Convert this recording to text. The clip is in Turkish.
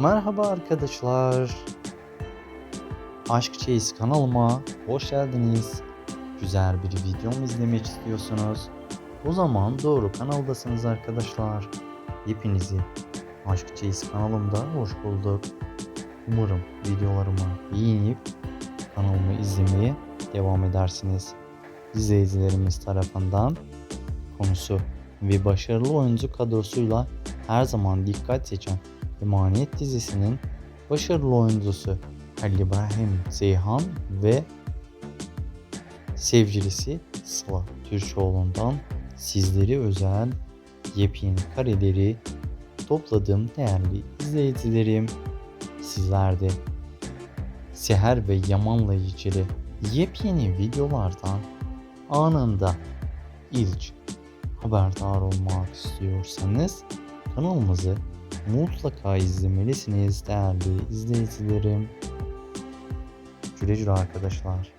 Merhaba arkadaşlar. Aşk Çeyiz kanalıma hoş geldiniz. Güzel bir videomu izlemek istiyorsunuz. O zaman doğru kanaldasınız arkadaşlar. Hepinizi Aşk Çeyiz kanalımda hoş bulduk. Umarım videolarımı beğenip kanalımı izlemeye devam edersiniz. İzleyicilerimiz tarafından konusu ve başarılı oyuncu kadrosuyla her zaman dikkat çeken Emanet dizisinin başarılı oyuncusu Halil İbrahim Zeyhan ve sevgilisi Sıla Türkoğlu'ndan sizleri özel yepyeni kareleri topladım değerli izleyicilerim. Sizler de Seher ve Yaman'la ilgili yepyeni videolardan anında ilk haberdar olmak istiyorsanız kanalımızı mutlaka izlemelisiniz değerli izleyicilerim. Güle güle arkadaşlar.